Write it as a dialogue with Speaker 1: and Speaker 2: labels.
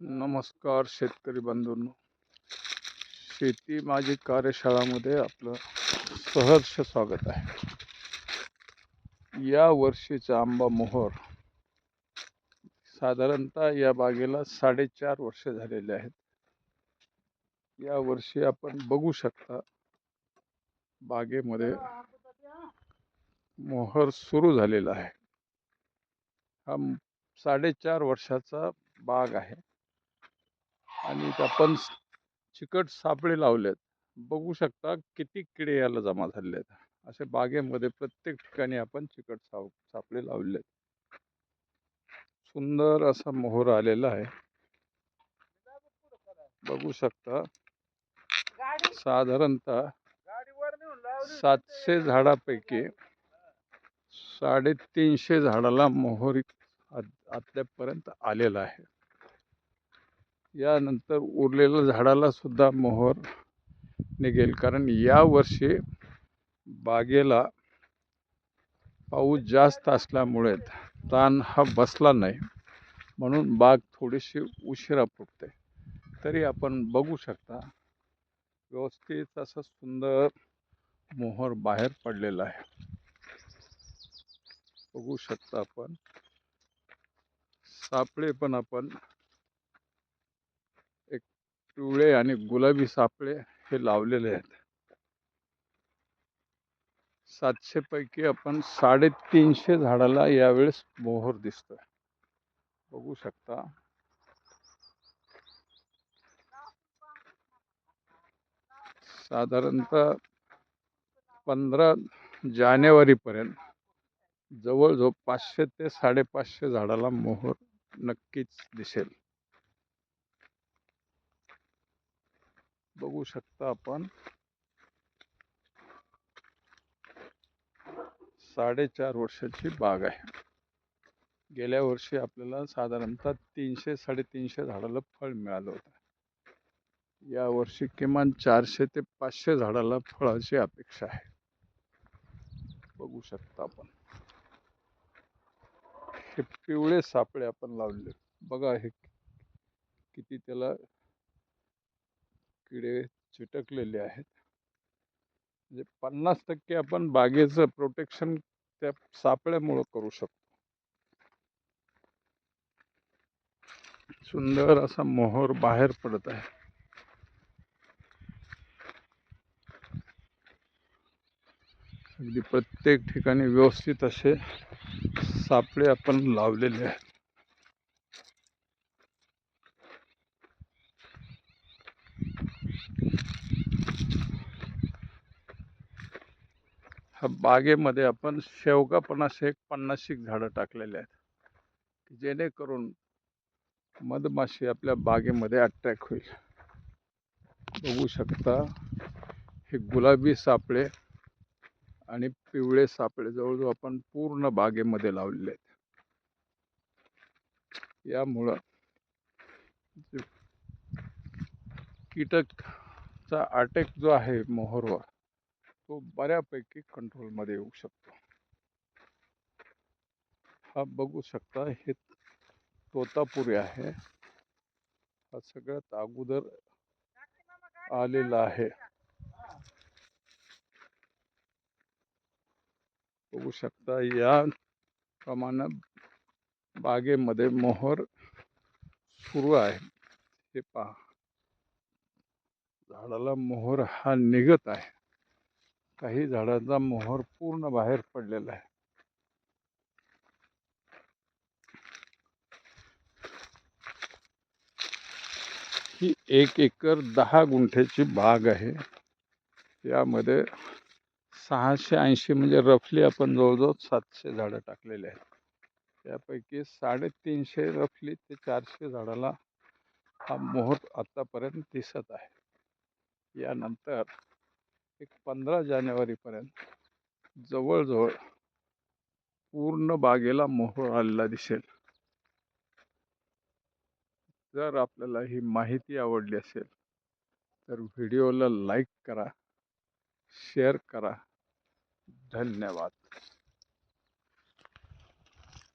Speaker 1: नमस्कार शेतकरी बंधूंनो. शेती माझी कार्यशाळामध्ये आपलं सहर्ष स्वागत आहे. या वर्षीचा आंबा मोहर साधारणतः या बागेला साडेचार वर्ष झालेले आहेत. या वर्षी आपण बघू शकता बागेमध्ये मोहर सुरू झालेला आहे. हा साडेचार वर्षाचा बाग आहे. आणि आपण चिकट सापळे लावलेत. बघू शकता किती किडे याला जमा झाले आहेत असे बागेमध्ये प्रत्येक ठिकाणी आपण चिकट साव सापळे लावलेत. आहेत सुंदर असा मोहर आलेला आहे. बघू शकता. साधारणतः सातशे झाडापैकी साडेतीनशे झाडाला मोहरी आत- आलेला आहे. यानंतर उरलेल्या झाडाला सुद्धा मोहर निघेल. कारण या वर्षी बागेला पाऊस जास्त असल्यामुळे ताण हा बसला नाही. म्हणून बाग थोडीशी उशिरा फुटते. तरी आपण बघू शकता व्यवस्थित असं सुंदर मोहर बाहेर पडलेला आहे. बघू शकता आपण. सापळे पण आपण. एक पिवळे आणि गुलाबी सापळे हे लावलेले आहेत. सातशे पैकी आपण साडेतीनशे झाडाला यावेळेस मोहर दिसतोय. बघू शकता. साधारणतः पंधरा जानेवारीपर्यंत जवळजवळ पाचशे ते साडेपाचशे झाडाला मोहर नक्कीच दिसेल. बघू शकता आपण. साडेचार वर्षाची बाग आहे. गेल्या वर्षी आपल्याला साधारणतः तीनशे साडेतीनशे झाडाला फळ मिळालं होतं. या वर्षी किमान चारशे ते पाचशे झाडाला फळाची अपेक्षा आहे. बघू शकता आपण. हे पिवळे सापळे आपण लावले बघा हे किती त्याला किडे चिटकलेले आहेत. म्हणजे पन्नास टक्के आपण बागेचं प्रोटेक्शन त्या सापळ्यामुळं करू शकतो. सुंदर असा मोहर बाहेर पडत आहे. अगदी प्रत्येक ठिकाणी व्यवस्थित असे सापळे आपण लावलेले आहेत. हा बागेमध्ये आपण शेवगा पण असे एक पन्नाशिक झाडं टाकलेले आहेत जेणेकरून मधमाशी आपल्या बागेमध्ये अट्रॅक होईल. बघू शकता हे गुलाबी सापळे आणि पिवळे सापळे जवळजवळ आपण पूर्ण बागेमध्ये लावलेले आहेत. यामुळं जे कीटकचा अटॅक जो आहे मोहरवर तो बऱ्यापैकी कंट्रोलमध्ये येऊ शकतो. हा बघू शकता हे तोतापुरी आहे. हा सगळ्यात अगोदर आलेला आहे. बघू शकता या प्रमाणे बागेमध्ये मोहर सुरू आहे. हे पहा. झाडाला मोहर हा निघत आहे. काही झाडांचा मोहर पूर्ण बाहेर पडलेला आहे. ही एक एकर दहा गुंठ्याची बाग आहे. यामध्ये सहाशे ऐंशी म्हणजे रफली आपण जवळजवळ सातशे झाडं टाकलेले आहेत. त्यापैकी साडेतीनशे रफली ते चारशे झाडाला हा मोहर आत्तापर्यंत दिसत आहे. यानंतर एक पंधरा जानेवारीपर्यंत जवळजवळ पूर्ण बागेला मोहर आलेला दिसेल. जर आपल्याला ही माहिती आवडली असेल तर व्हिडिओला लाईक करा शेअर करा धन्यवाद.